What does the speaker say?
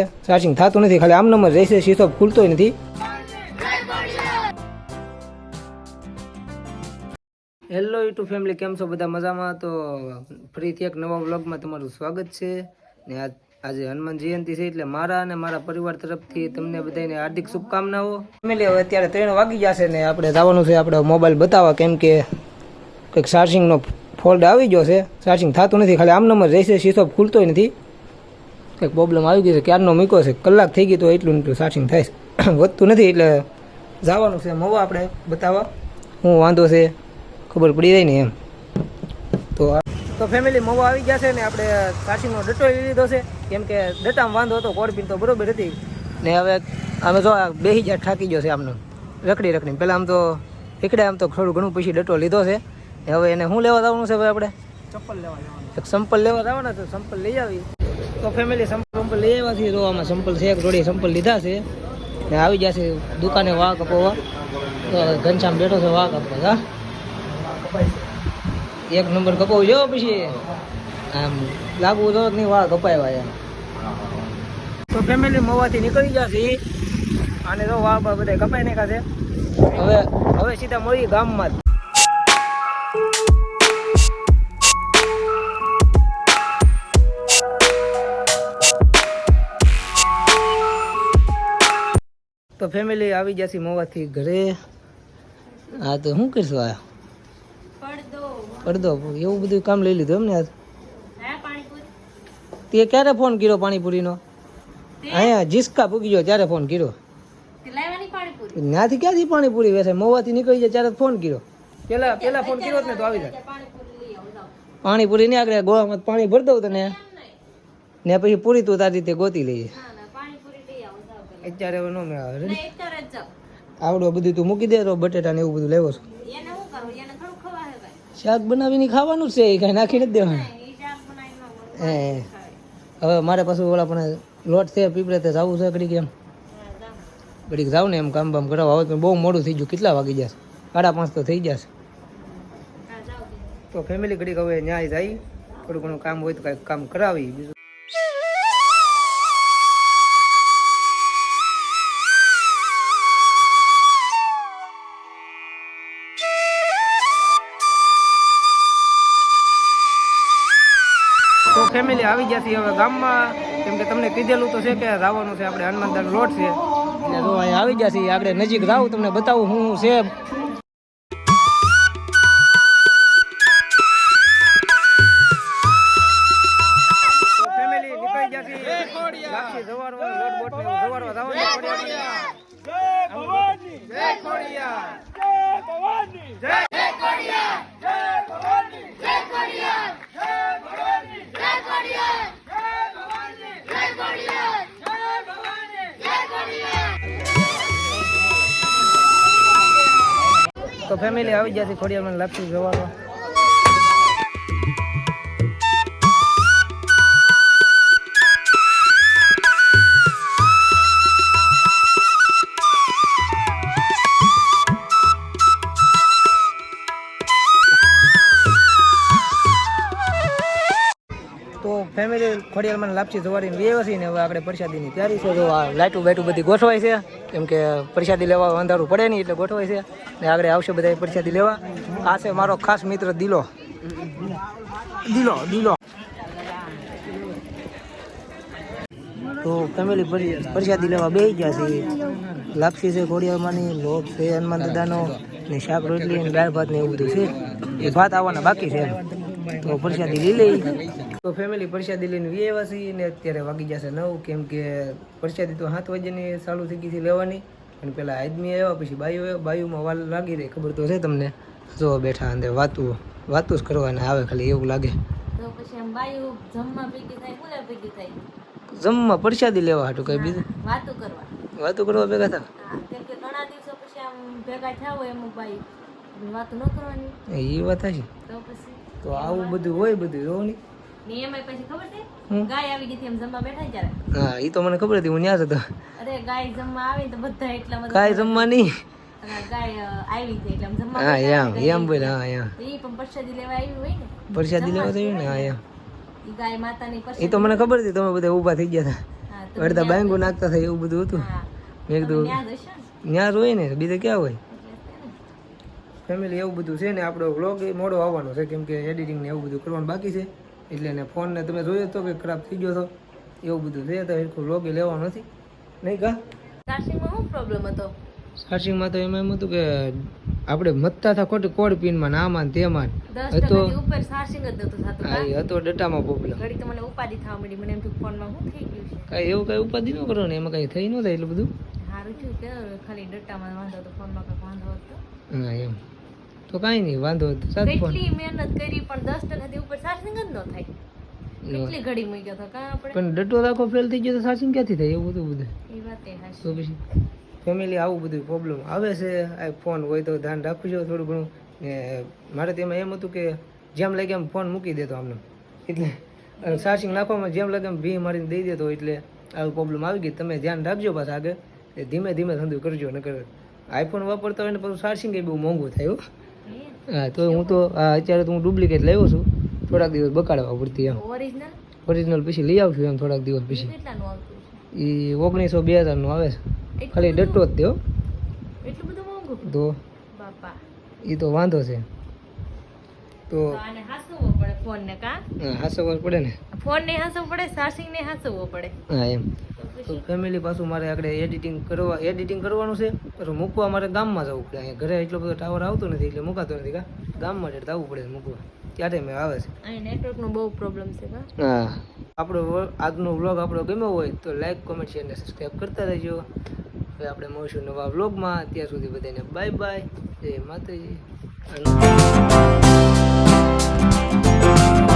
Charging થતું નથી. ખાલી આમ નંબર રહેશે. શીશો ખુલતો નથી. હેલો યુટ્યુબ ફેમિલી કેમ છો બધા મજામાં? તો ફરીથી એક નવા વ્લોગમાં તમારું સ્વાગત છે. ને આજ આજે હનુમાન જયંતિ છે એટલે મારા અને મારા પરિવાર તરફથી તમને બધાને હાર્દિક શુભકામનાઓ. ફેમિલી હવે અત્યારે ત્રણ વાગી જશે ને આપણે જવાનું છે આપણે મોબાઈલ બતાવવા. કેમ કે કંઈક ચાર્જિંગનો ફોલ્ટ આવી ગયો છે. ચાર્જિંગ થતું નથી. ખાલી આમ નંબર રહેશે. શીશો ખુલતો નથી. કંઈક પ્રોબ્લેમ આવી ગયો છે ક્યારનો મૂક્યો છે? કલાક થઈ ગઈ તો એટલું એટલું સાચિંગ થાય છે. વધતું નથી એટલે જવાનું છે મોવા આપણે બતાવવા. હું વાંધો છે ખબર પડી જાય ને એમ. તો તો ફેમિલી મોવા આવી ગયા છે ને આપણે ચાર્જિંગનો ડટો લઈ લીધો છે. કેમ કે ડટામાં વાંધો હતો કોડપીન તો બરોબર હતી. ને હવે અમે જો આ બેસી જાય થાકી ગયો છે આમનો રખડી રખડી પહેલાં આમ તો એકડે આમ તો થોડું ઘણું પછી ડટો લીધો છે. ને હવે એને શું લેવા જવાનું છે હવે આપણે? ચપ્પલ લેવા જવાનું. એક સંપલ લેવા જવાના તો સંપલ લઈ આવી. તો ફેમિલી સંપલ લઈ આવ્યા છીએ તો આમાં સંપલ છે, એક જોડી સંપલ લીધા છે. ને આવી જશે દુકાને વાહ કપાવવા તો ઘનશ્યામ બેઠો છે વાહ કપવા હા. એક નંબર કપાવું જો પછી. આમ લાગવું તો નહીં, વાહ કપાવ્યા એમ. તો ફેમિલી મોવાથી નીકળી જશે. અને તો વાહ બધા કપાઈ નાખ્યા છે. હવે હવે સીધા મળી ગામમાં જ. તો ફેમિલી આવી જશે મોવાથી ઘરે. હા તો શું કરશું આ? પડદો. એવું બધું કામ લઈ લીધું એમને તે ક્યારે ફોન કર્યો પાણીપુરીનો? અહીંયા જીસકા પૂગી ગયો ત્યારે ફોન કર્યો. ત્યાંથી ક્યાંથી પાણીપુરી વેસે મોવાથી નીકળી જાય ત્યારે ફોન કર્યો. પેલા પેલા ફોન કર્યો ને તો આવી જાય. પાણીપુરી ને આગળ ગોળામાં પાણી ભરી દઉં તને. ને પછી પૂરી તું તારી રીતે ગોતી લઈએ. અત્યારે હવે નો મેળ આવે? આવડું બધું તું મૂકી દે તો બટેટા ને એવું બધું લેવો છું. શાક બનાવીને ખાવાનું છે એ કાંઈ નાખી નથી દેવાનું. હે હવે મારે પાછું ઓલા પણ લોટ છે પીપળે તે જવું છે ઘડીક એમ. ઘડીક જાવ ને એમ કામ બામ કરાવવા. હવે તો બહુ મોડું થઈ ગયું કેટલા વાગી જશે સાડા પાંચ તો થઈ જશે તો ફેમિલી ઘડીક હવે ન્યાય જાય થોડું ઘણું કામ હોય તો કાંઈક કામ કરાવી બીજું તો ફેમિલી આવી ગયા છીએ હવે ગામમાં. કેમ કે તમને કીધેલું તો છે કે જવાનું છે, આપણે હનુમાનદાન રોડ છે. એટલે જો અહીં આવી ગયા છીએ, આપણે નજીક જાઉં તમને બતાવું હું છે. તો ફેમિલી આવી છે ખોડિયારમાં લાપસી તો. ફેમિલી ખોડિયારમાં લાપસી જવારીને વ્યવસી ને હવે આપણે પ્રસાદીની તૈયારી છે. તો આ લાઇટું બાઇટું બધી ગોઠવાય છે. કેમ કે પ્રસાદી લેવા અંધારું પડે નહીં એટલે ગોઠવાય છે. ને આગળ આવશે બધા પ્રસાદી લેવા. આ છે મારો ખાસ મિત્ર દિલો. દિલો દિલો. તો ફેમિલી પ્રસાદી લેવા બે ગયા છે. લાપસી છે ખોડિયારમાંની લોટ છે હનુમાન દાદાનો, ને શાક રોટલી અને દાળ ભાત ને એવું બધું છે. એ ભાત આવવાના બાકી છે. તો પ્રસાદી લઈ લઈ. તો ફેમિલી પરસાદી લઈને વ્યવા છીએ ને અત્યારે વાગી જશે નવ કેમ કે પરસાદી તો સાત વાગ્યાની ચાલુ થઈ ગઈ છે લેવાની. અને પેલા આદમી આવ્યા પછી બાયુ આવ્યા. બાયુમાં વાલ લાગી રહી ખબર તો છે તમને. જો બેઠા અંદર વાતું વાતું જ કરવાના આવે ખાલી એવું લાગે. તો પછી આમ બાયું જમવા ભેગી થાય બોલે ભેગી થાય. જમવા પ્રસાદી લેવા હાટું કઈ બીજું? વાતું કરવા. વાતું કરવા ભેગા થા? કેમ કે ઘણા દિવસો પછી આમ ભેગા થયા હોય અમુક બાયું પછી ન કરવાની. એ વાત છે તો પછી તો આવું બધું હોય બધું નહીં? ને એમાંય પછી ખબર છે? ગાય આવી ગઈ હતી એમ જમવા બેઠા ત્યારે. હા એ તો મને ખબર હતી હું જ હતો. અરે ગાય જમવા આવી તો બધા એટલા બધા કાંઈ જમવા નહીં. ગાય આવી હતી એટલે જમવા હા એમ એમ બોલ હા એમ. ઈ પણ પ્રસાદી લેવા આવી હોય ને. પ્રસાદી લેવા થયું ને હા એમ. ઈ ગાય માતાની એ પ્રસાદી તો મને ખબર હતી તમે બધા ઊભા થઈ ગયા હતા. અડધા બાંગો નાખતા થાય એવું બધું હતું. મેં કીધું ન્યા જ હશો ને? ત્યાં હોય ને બીજે ક્યાં હોય. ફેમિલી એવું બધું છે ને આપણો વ્લોગ મોડો આવવાનો છે કેમ કે એડિટિંગ ને એવું બધું કરવાનું બાકી છે. એટલે ને ફોનને તમે જોયો તો કે ખરાબ થઈ ગયો હતો. એવું બધું છે તો એટલું રોગી લેવા લેવાનો નથી. નહીં કા? ચાર્જિંગમાં શું પ્રોબ્લેમ હતો? ચાર્જિંગમાં તો એમાં એમ હતું કે આપણે મતતા હતા ખોટી કોડ પિનમાં ને આમાં તેમાં હતો ઉપર ચાર્જિંગ જ નતું થતું હા હતો ડેટામાં પ્રોબ્લેમ ઘડી તો મને ઉપાદી થવા મળી મને એમ કે ફોનમાં શું થઈ ગયું છે? કાંઈ એવું કાંઈ ઉપાધી ન કરો ને એમાં કાંઈ થઈ ન થાય એટલું બધું. સારું થયું કે ખાલી ડટ્ટામાં વાંધો હતો ફોનમાં કાંઈ વાંધો હતો? હા એમ. તો કાંઈ નહીં વાંધો કેટલી મહેનત કરી પણ દસ ટકાથી ઉપર ચાર્જિંગ જ ન થાય. કેટલી ઘડી મૂક્યો હતો કા આપણે? પણ ડટો રાખો ફેલ થઈ ગયો તો ચાર્જિંગ ક્યાંથી થાય? એવું બધું બધું. એ વાત એ હાચી. તો પછી ફેમિલી આવું બધું પ્રોબ્લેમ આવે છે. આ ફોન હોય તો ધ્યાન રાખજો થોડું ઘણું. ને મારે તેમાં એમ હતું કે જેમ લાગે એમ ફોન મૂકી દેતો આમને. એટલે ચાર્જિંગ નાખવામાં જેમ લાગે એમ ભી મારીને દઈ દેતો. એટલે આવું પ્રોબ્લેમ આવી ગઈ. તમે ધ્યાન રાખજો પાછા આગળ. ધીમે ધીમે ધંધો કરજો. નકર આઈફોન વાપરતા હોય ને પછી સાર્સિંગ એ બહુ મોંઘું થાય હો. તો હું તો અત્યારે તો હું ડુપ્લિકેટ લાવ્યો છું. થોડાક દિવસ બકાડવા પડતી એમ. ઓરિજિનલ ઓરિજિનલ પછી લઈ આવશું એમ થોડાક દિવસ પછી. કેટલાનું આવતું એ ઓગણીસો બે હજારનું આવે છે. ખાલી ડટ્ટો જ થયો એટલું બધું મોંઘું? તો બાપા. એ તો વાંધો છે. તો હાસવવો પડે ફોન ને કા હાસવવા પડે ને? ફોન ને હાસવવો પડે સાસી ને હાસવવો પડે. હા એમ. તો ફેમિલી પાછું મારે આગળ એડિટિંગ કરવા એડિટિંગ કરવાનું છે પછી મૂકવા મારે ગામમાં જવું પડે. અહીંયા ઘરે એટલો બધો ટાવર આવતો નથી એટલે મૂકાતો નથી કા? ગામમાં જ આવવું પડે મૂકવા. ત્યારે મેં આવે છે. અહીં નેટવર્ક બહુ પ્રોબ્લેમ છે કા? હા. આપણો આજનો વ્લોગ આપણો ગમ્યો હોય તો લાઈક કોમેન્ટ શેર ને સબસ્ક્રાઈબ કરતા રહેજો. હવે આપણે મળીશું નવા વ્લોગમાં ત્યાં સુધી બધાને બાય બાય જય માતાજી. અને